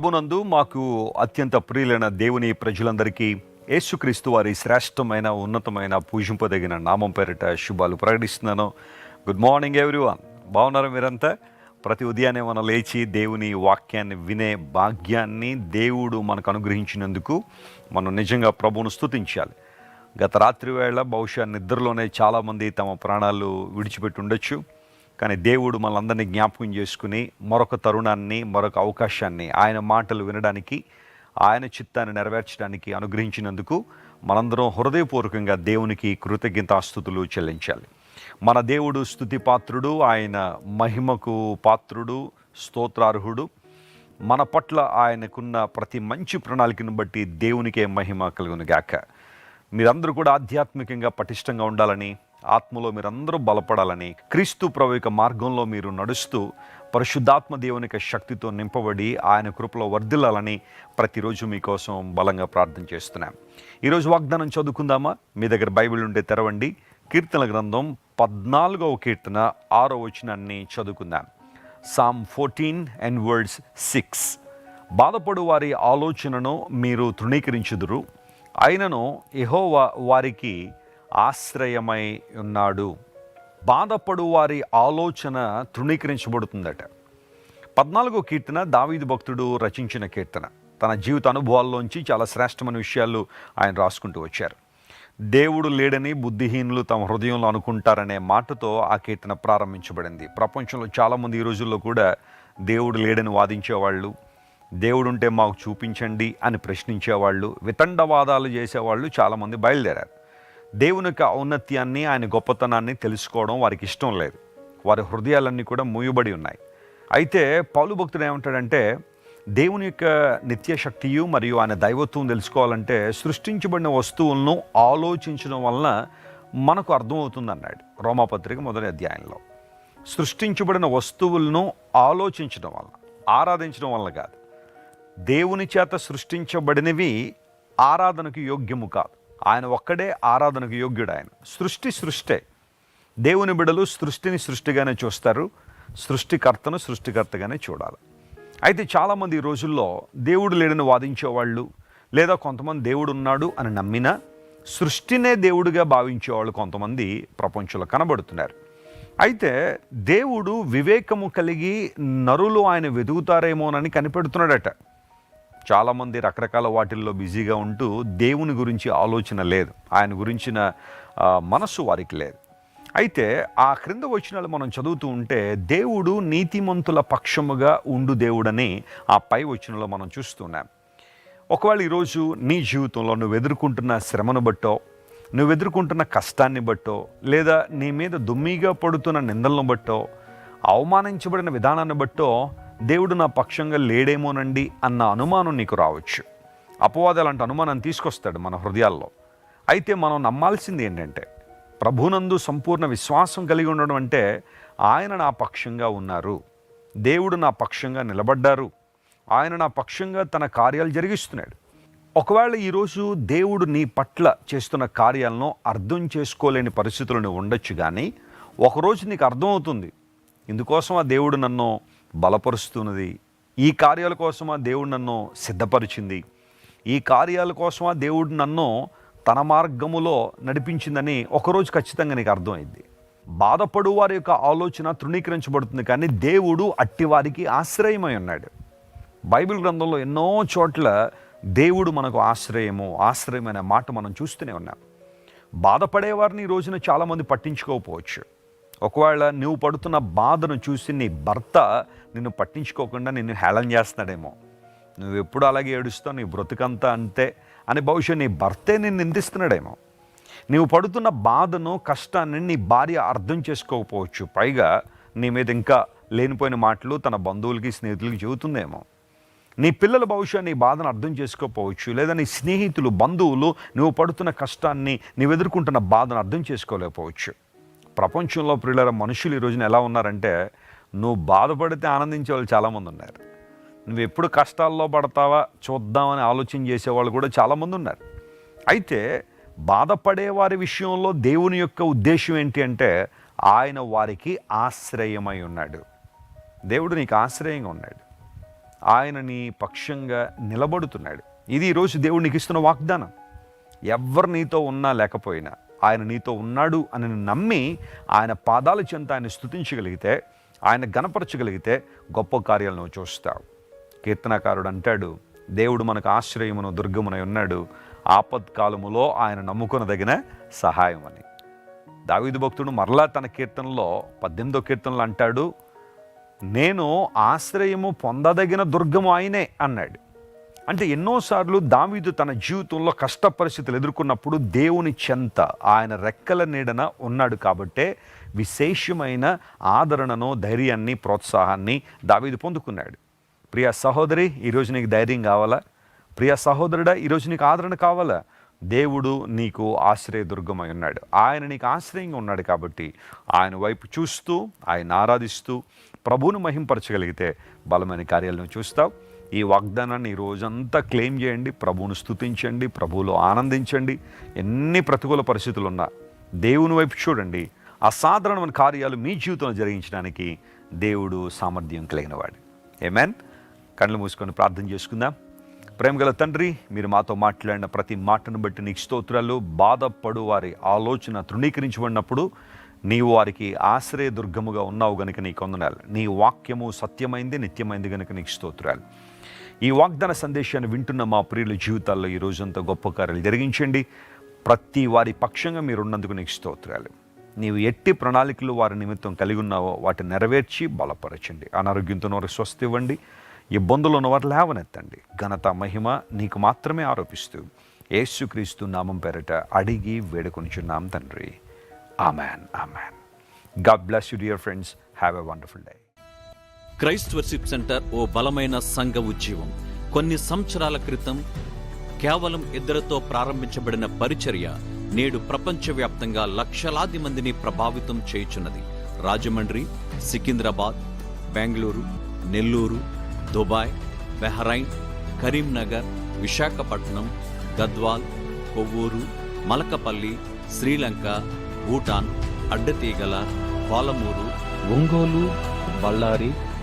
ప్రభునందు మాకు అత్యంత ప్రియులైన దేవుని ప్రజలందరికీ యేసుక్రీస్తు వారి శ్రేష్టమైన ఉన్నతమైన పూజింపదగిన నామం పేరిట శుభాలు ప్రకటిస్తున్నాను. గుడ్ మార్నింగ్ ఎవ్రీవన్ బాగున్నారు మీరంతా? ప్రతి ఉదయాన్నే మనం లేచి దేవుని వాక్యాన్ని వినే భాగ్యాన్ని దేవుడు మనకు అనుగ్రహించినందుకు మనం నిజంగా ప్రభువును స్తుతించాలి. గత రాత్రి వేళ బహుశా నిద్రలోనే చాలామంది తమ ప్రాణాలు విడిచిపెట్టి ఉండొచ్చు. కానీ దేవుడు మనందరినీ జ్ఞాపకం చేసుకుని మరొక తరుణాన్ని మరొక అవకాశాన్ని ఆయన మాటలు వినడానికి ఆయన చిత్తాన్ని నెరవేర్చడానికి అనుగ్రహించినందుకు మనందరం హృదయపూర్వకంగా దేవునికి కృతజ్ఞతాస్థుతులు చెల్లించాలి. మన దేవుడు స్తుతి పాత్రుడు ఆయన మహిమకు పాత్రుడు స్తోత్రార్హుడు. మన పట్ల ఆయనకున్న ప్రతి మంచి ప్రణాళికను బట్టి దేవునికే మహిమ కలుగును గాక. మీరందరూ కూడా ఆధ్యాత్మికంగా పటిష్టంగా ఉండాలని ఆత్మలో మీరందరూ బలపడాలని క్రీస్తు ప్రభు యొక్క మార్గంలో మీరు నడుస్తూ పరిశుద్ధాత్మ దేవుని యొక్క శక్తితో నింపబడి ఆయన కృపలో వర్ధిల్లాలని ప్రతిరోజు మీకోసం బలంగా ప్రార్థన చేస్తున్నాం. ఈరోజు వాగ్దానం చదువుకుందామా? మీ దగ్గర బైబిల్ ఉంటే తెరవండి. కీర్తన గ్రంథం పద్నాలుగవ కీర్తన ఆరో వచనాన్ని చదువుకుందాం. Psalm fourteen and words six బాధపడు వారి ఆలోచనను మీరు తృణీకరించుదురు. అయినను ఎహో వారికి ఆశ్రయమై ఉన్నాడు. బాధపడు వారి ఆలోచన తృణీకరించబడుతుందట. పద్నాలుగో కీర్తన దావీదు భక్తుడు రచించిన కీర్తన. తన జీవిత అనుభవాల్లోంచి చాలా శ్రేష్టమైన విషయాలు ఆయన రాసుకుంటూ వచ్చారు. దేవుడు లేడని బుద్ధిహీనులు తమ హృదయంలో అనుకుంటారనే మాటతో ఆ కీర్తన ప్రారంభించబడింది. ప్రపంచంలో చాలామంది ఈ రోజుల్లో కూడా దేవుడు లేడని వాదించేవాళ్ళు దేవుడుంటే మాకు చూపించండి అని ప్రశ్నించేవాళ్ళు వితండవాదాలు చేసేవాళ్ళు చాలామంది బయలుదేరారు. దేవుని యొక్క ఔన్నత్యాన్ని ఆయన గొప్పతనాన్ని తెలుసుకోవడం వారికి ఇష్టం లేదు. వారి హృదయాలన్నీ కూడా మూయబడి ఉన్నాయి. అయితే పౌలు భక్తుడు ఏమంటాడంటే దేవుని యొక్క నిత్య శక్తియు మరియు ఆయన దైవత్వం తెలుసుకోవాలంటే సృష్టించబడిన వస్తువులను ఆలోచించడం వలన మనకు అర్థమవుతుందన్నాడు రోమాపత్రిక మొదటి అధ్యాయంలో. సృష్టించబడిన వస్తువులను ఆలోచించడం వలన ఆరాధించడం వలన కాదు. దేవుని చేత సృష్టించబడినవి ఆరాధనకు యోగ్యము కాదు. ఆయన ఒక్కడే ఆరాధనకు యోగ్యుడు ఆయన సృష్టి సృష్టే. దేవుని బిడలు సృష్టిని సృష్టిగానే చూస్తారు సృష్టికర్తను సృష్టికర్తగానే చూడాలి. అయితే చాలామంది ఈ రోజుల్లో దేవుడు లేడని వాదించేవాళ్ళు లేదా కొంతమంది దేవుడు ఉన్నాడు అని నమ్మిన సృష్టినే దేవుడిగా భావించేవాళ్ళు కొంతమంది ప్రపంచంలో కనబడుతున్నారు. అయితే దేవుడు వివేకము కలిగి నరులు ఆయన వెతుకుతారేమోనని కనిపెడుతున్నాడట. చాలామంది రకరకాల వాటిల్లో బిజీగా ఉంటూ దేవుని గురించి ఆలోచన లేదు. ఆయన గురించిన మనస్సు వారికి లేదు. అయితే ఆ క్రింద వచనాలు మనం చదువుతూ ఉంటే దేవుడు నీతిమంతుల పక్షముగా ఉండు దేవుడని ఆ పై వచనంలో మనం చూస్తున్నాం. ఒకవేళ ఈరోజు నీ జీవితంలో నువ్వు ఎదుర్కొంటున్న శ్రమను బట్టో నువ్వు ఎదుర్కొంటున్న కష్టాన్ని బట్టో లేదా నీ మీద దుమ్మిగా పడుతున్న నిందలను బట్టో అవమానించబడిన విధానాన్ని బట్టో దేవుడు నా పక్షంగా లేడేమోనండి అన్న అనుమానం నీకు రావచ్చు. అపవాది అలాంటి అనుమానం తీసుకొస్తాడు మన హృదయాల్లో. అయితే మనం నమ్మాల్సింది ఏంటంటే ప్రభునందు సంపూర్ణ విశ్వాసం కలిగి ఉండడం అంటే ఆయన నా పక్షంగా ఉన్నారు. దేవుడు నా పక్షంగా నిలబడ్డారు. ఆయన నా పక్షంగా తన కార్యాలు జరిగిస్తున్నాడు. ఒకవేళ ఈరోజు దేవుడు నీ పట్ల చేస్తున్న కార్యాలను అర్థం చేసుకోలేని పరిస్థితులను ఉండొచ్చు కానీ ఒకరోజు నీకు అర్థమవుతుంది. ఇందుకోసం ఆ దేవుడు నన్ను బలపరుస్తున్నది. ఈ కార్యాల కోసమా దేవుడు నన్ను సిద్ధపరిచింది. ఈ కార్యాల కోసమా దేవుడు నన్ను తన మార్గములో నడిపించిందని ఒకరోజు ఖచ్చితంగా నీకు అర్థమైంది. బాధపడు వారి యొక్క ఆలోచన తృణీకరించబడుతుంది కానీ దేవుడు అట్టివారికి ఆశ్రయమై ఉన్నాడు. బైబిల్ గ్రంథంలో ఎన్నో చోట్ల దేవుడు మనకు ఆశ్రయము ఆశ్రయం అనే మాట మనం చూస్తూనే ఉన్నాం. బాధపడేవారిని ఈ రోజున చాలామంది పట్టించుకోకపోవచ్చు. ఒకవేళ నువ్వు పడుతున్న బాధను చూసి నీ భర్త నిన్ను పట్టించుకోకుండా నిన్ను హేళన చేస్తున్నాడేమో నువ్వు ఎప్పుడు అలాగే ఏడుస్తావు నీ బ్రతుకంతా అంతే అని బహుశా నీ భర్తే నిన్ను నిందిస్తున్నాడేమో. నీవు పడుతున్న బాధను కష్టాన్ని నీ భార్య అర్థం చేసుకోకపోవచ్చు. పైగా నీ మీద ఇంకా లేనిపోయిన మాటలు తన బంధువులకి స్నేహితులకి చెబుతుందేమో. నీ పిల్లల బహుశా నీ బాధను అర్థం చేసుకోకపోవచ్చు. లేదా నీ స్నేహితులు బంధువులు నువ్వు పడుతున్న కష్టాన్ని నీవు ఎదుర్కొంటున్న బాధను అర్థం చేసుకోలేకపోవచ్చు. ప్రపంచంలో ప్రియుల మనుషులు ఈ రోజున ఎలా ఉన్నారంటే నువ్వు బాధపడితే ఆనందించే వాళ్ళు చాలామంది ఉన్నారు. నువ్వు ఎప్పుడు కష్టాల్లో పడతావా చూద్దామని ఆలోచన చేసేవాళ్ళు కూడా చాలామంది ఉన్నారు. అయితే బాధపడే వారి విషయంలో దేవుని యొక్క ఉద్దేశం ఏంటి అంటే ఆయన వారికి ఆశ్రయమై ఉన్నాడు. దేవుడు నీకు ఆశ్రయంగా ఉన్నాడు. ఆయన నీ పక్షంగా నిలబడుతున్నాడు. ఇది ఈరోజు దేవుడు నీకు ఇస్తున్న వాగ్దానం. ఎవరు నీతో ఉన్నా లేకపోయినా ఆయన నీతో ఉన్నాడు అని నమ్మి ఆయన పాదాల చెంత ఆయన స్థుతించగలిగితే ఆయన గణపరచగలిగితే గొప్ప కార్యాలు నువ్వు చూస్తావు. కీర్తనకారుడు అంటాడు దేవుడు మనకు ఆశ్రయమును దుర్గమునై ఉన్నాడు. ఆపత్కాలములో ఆయన నమ్ముకునదగిన సహాయం అని. దావీదు భక్తుడు మరలా తన కీర్తనలో పద్దెనిమిదో కీర్తనలు అంటాడు నేను ఆశ్రయము పొందదగిన దుర్గము ఆయనే అన్నాడు. అంటే ఎన్నోసార్లు దావీదు తన జీవితంలో కష్ట పరిస్థితులు ఎదుర్కొన్నప్పుడు దేవుని చెంత ఆయన రెక్కల నీడన ఉన్నాడు కాబట్టే విశేషమైన ఆదరణను ధైర్యాన్ని ప్రోత్సాహాన్ని దావీదు పొందుకున్నాడు. ప్రియ సహోదరి ఈరోజు నీకు ధైర్యం కావాలా? ప్రియ సహోదరుడా ఈరోజు నీకు ఆదరణ కావాలా? దేవుడు నీకు ఆశ్రయదుర్గమై ఉన్నాడు. ఆయన నీకు ఆశ్రయంగా ఉన్నాడు కాబట్టి ఆయన వైపు చూస్తూ ఆయన ఆరాధిస్తూ ప్రభువును మహింపరచగలిగితే బలమైన కార్యాలను చూస్తావు. ఈ వాగ్దానాన్ని రోజంతా క్లెయిమ్ చేయండి ప్రభువును స్తుతించండి ప్రభువులో ఆనందించండి. ఎన్ని ప్రతికూల పరిస్థితులు ఉన్నా దేవుని వైపు చూడండి. అసాధారణమైన కార్యాలు మీ జీవితంలో జరిగించడానికి దేవుడు సామర్థ్యం కలిగినవాడు. ఏమేన్ కళ్ళు మూసుకొని ప్రార్థన చేసుకుందాం. ప్రేమగల తండ్రి మీరు మాతో మాట్లాడిన ప్రతి మాటను బట్టి నీకు స్తోత్రాలు. బాధపడు వారి ఆలోచన తృణీకరించబడినప్పుడు నీవు వారికి ఆశ్రయ దుర్గముగా ఉన్నావు గనుక నీకు వందనాలు. నీ వాక్యము సత్యమైంది నిత్యమైంది గనుక నీకు స్తోత్రాలు. ఈ వాగ్దాన సందేశాన్ని వింటున్న మా ప్రియుల జీవితాల్లో ఈ రోజంతా గొప్ప కార్యాలు జరిగించండి. ప్రతి వారి పక్షంగా మీరున్నందుకు నీకు స్తోత్రాలు. నీవు ఎట్టి ప్రణాళికలు వారి నిమిత్తం కలిగి ఉన్నావో వాటిని నెరవేర్చి బలపరచండి. అనారోగ్యంతో వారికి స్వస్థ ఇవ్వండి. ఇబ్బందులు ఉన్నవారు లేవనెత్తండి. ఘనత మహిమ నీకు మాత్రమే ఆరోపిస్తూ యేసుక్రీస్తు నామం పేరట అడిగి వేడుకొనిచున్నాం తండ్రి. Amen amen. God bless you dear friends. Have a wonderful day. Christ worship centre ఓ బలమైన సంఘ ఉద్యమం కొన్ని సంవత్సరాల క్రితం కేవలం ఇద్దరితో ప్రారంభించబడిన పరిచర్య నేడు ప్రపంచవ్యాప్తంగా లక్షలాది మందిని ప్రభావితం చేయుచున్నది. Rajahmundry Secunderabad Bengaluru Nellore Dubai Bahrain Karimnagar Visakhapatnam Gadwal Kovvur Malakapalli Sri Lanka Bhutan Addateegala Palamuru Ongole Ballari